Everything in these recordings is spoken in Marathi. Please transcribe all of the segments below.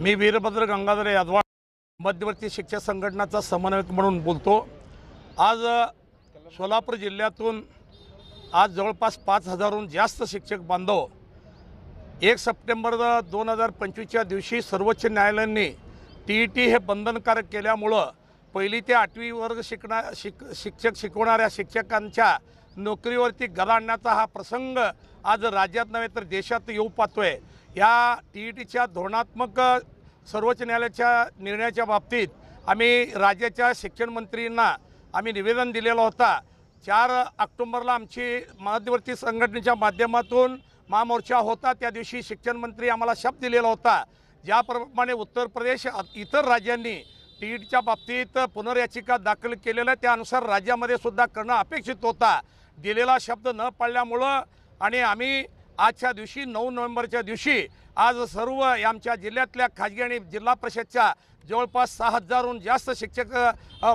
मी वीरभद्र गंगाधर यादवा मध्यवर्ती शिक्षक संघटनाचा समन्वयक म्हणून बोलतो. आज सोलापूर जिल्ह्यातून आज जवळपास पाच हजारहून जास्त शिक्षक बांधव एक सप्टेंबर दोन हजार पंचवीसच्या दिवशी सर्वोच्च न्यायालयाने टी ई टी हे बंधनकारक केल्यामुळं पहिली ते आठवी वर्ग शिकणा शिक शिक्षक शिकवणाऱ्या शिक्षकांच्या नोकरीवरती गलाडण्याचा हा प्रसंग आज राज्यात नव्हे तर देशात येऊ पाहतोय. या टी ई टीच्या धोरणात्मक सर्वोच्च न्यायालयाच्या निर्णयाच्या बाबतीत आम्ही राज्याच्या शिक्षण मंत्रींना आम्ही निवेदन दिलेला होता. चार ऑक्टोंबरला आमची मध्यवर्ती संघटनेच्या माध्यमातून महामोर्चा होता. त्या दिवशी शिक्षण मंत्री आम्हाला शब्द दिलेला होता. ज्याप्रमाणे उत्तर प्रदेश इतर राज्यांनी टीईटीच्या बाबतीत पुनर्याचिका दाखल केलेल्या त्यानुसार राज्यामध्ये सुद्धा करणं अपेक्षित होता. दिलेला शब्द न पाळल्यामुळं आणि आम्ही आजच्या दिवशी नऊ नोव्हेंबरच्या दिवशी आज सर्व आमच्या जिल्ह्यातल्या खाजगी आणि जिल्हा परिषदच्या जवळपास सहा हजारहून जास्त शिक्षक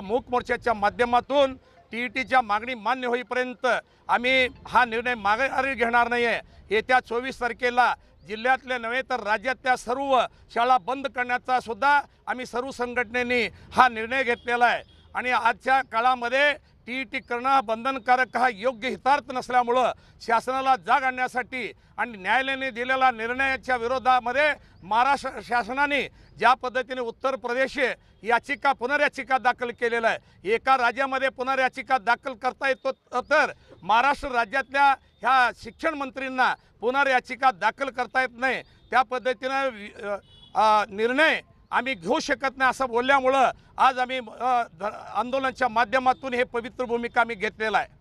मूक मोर्चाच्या माध्यमातून टी ई टीच्या मागणी मान्य होईपर्यंत आम्ही हा निर्णय माघारी घेणार नाही आहे येत्या चोवीस तारखेला जिल्ह्यातल्या नव्हे तर राज्यातल्या सर्व शाळा बंद करण्याचा सुद्धा आम्ही सर्व संघटनेनी हा निर्णय घेतलेला आहे. आणि आजच्या काळामध्ये टी ई टी करणं हा बंधनकारक हा योग्य हितार्थ नसल्यामुळं शासनाला जाग आणण्यासाठी आणि न्यायालयाने दिलेल्या निर्णयाच्या विरोधामध्ये महाराष्ट्र शासनाने ज्या पद्धतीने उत्तर प्रदेश याचिका पुनर्याचिका दाखल केलेलं आहे. एका राज्यामध्ये पुनर्याचिका दाखल करता येतो तर महाराष्ट्र राज्यातल्या ह्या शिक्षण मंत्रींना पुनर्याचिका दाखल करता येत नाही. त्या पद्धतीनं निर्णय आम्ही घेऊ शकत नाही असं बोलल्यामुळं आज आम्ही आंदोलनाच्या माध्यमातून हे पवित्र भूमिका आम्ही घेतलेला आहे.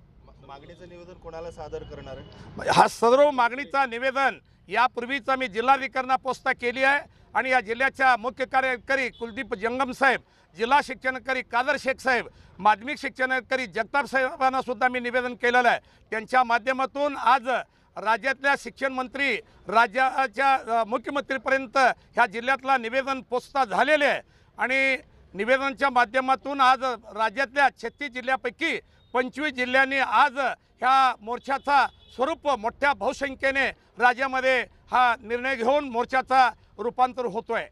मागणीचं निवेदन कोणाला सादर करणार आहे? हा सर्व मागणीचा निवेदन यापूर्वीच आम्ही जिल्हाधिकाऱ्यांना पोचता केली आहे आणि या जिल्ह्याच्या मुख्य कार्यकारी कुलदीप जंगम साहेब जिल्हा शिक्षणाधिकारी कादर शेख साहेब माध्यमिक शिक्षणाधिकारी जगताप साहेबांना सुद्धा मी निवेदन केलेलं आहे. त्यांच्या माध्यमातून आज राज्यातल्या शिक्षण मंत्री राज्याच्या मुख्यमंत्रीपर्यंत ह्या जिल्ह्यातला निवेदन पोचता झालेले आहे. आणि निवेदनाच्या माध्यमातून आज राज्यातल्या छत्तीस जिल्ह्यापैकी पंचवीस जिल्ह्यांनी आज ह्या मोर्चाचा स्वरूप मोठ्या बहुसंख्येने राज्यामध्ये हा निर्णय घेऊन मोर्चाचा रूपांतर होतो आहे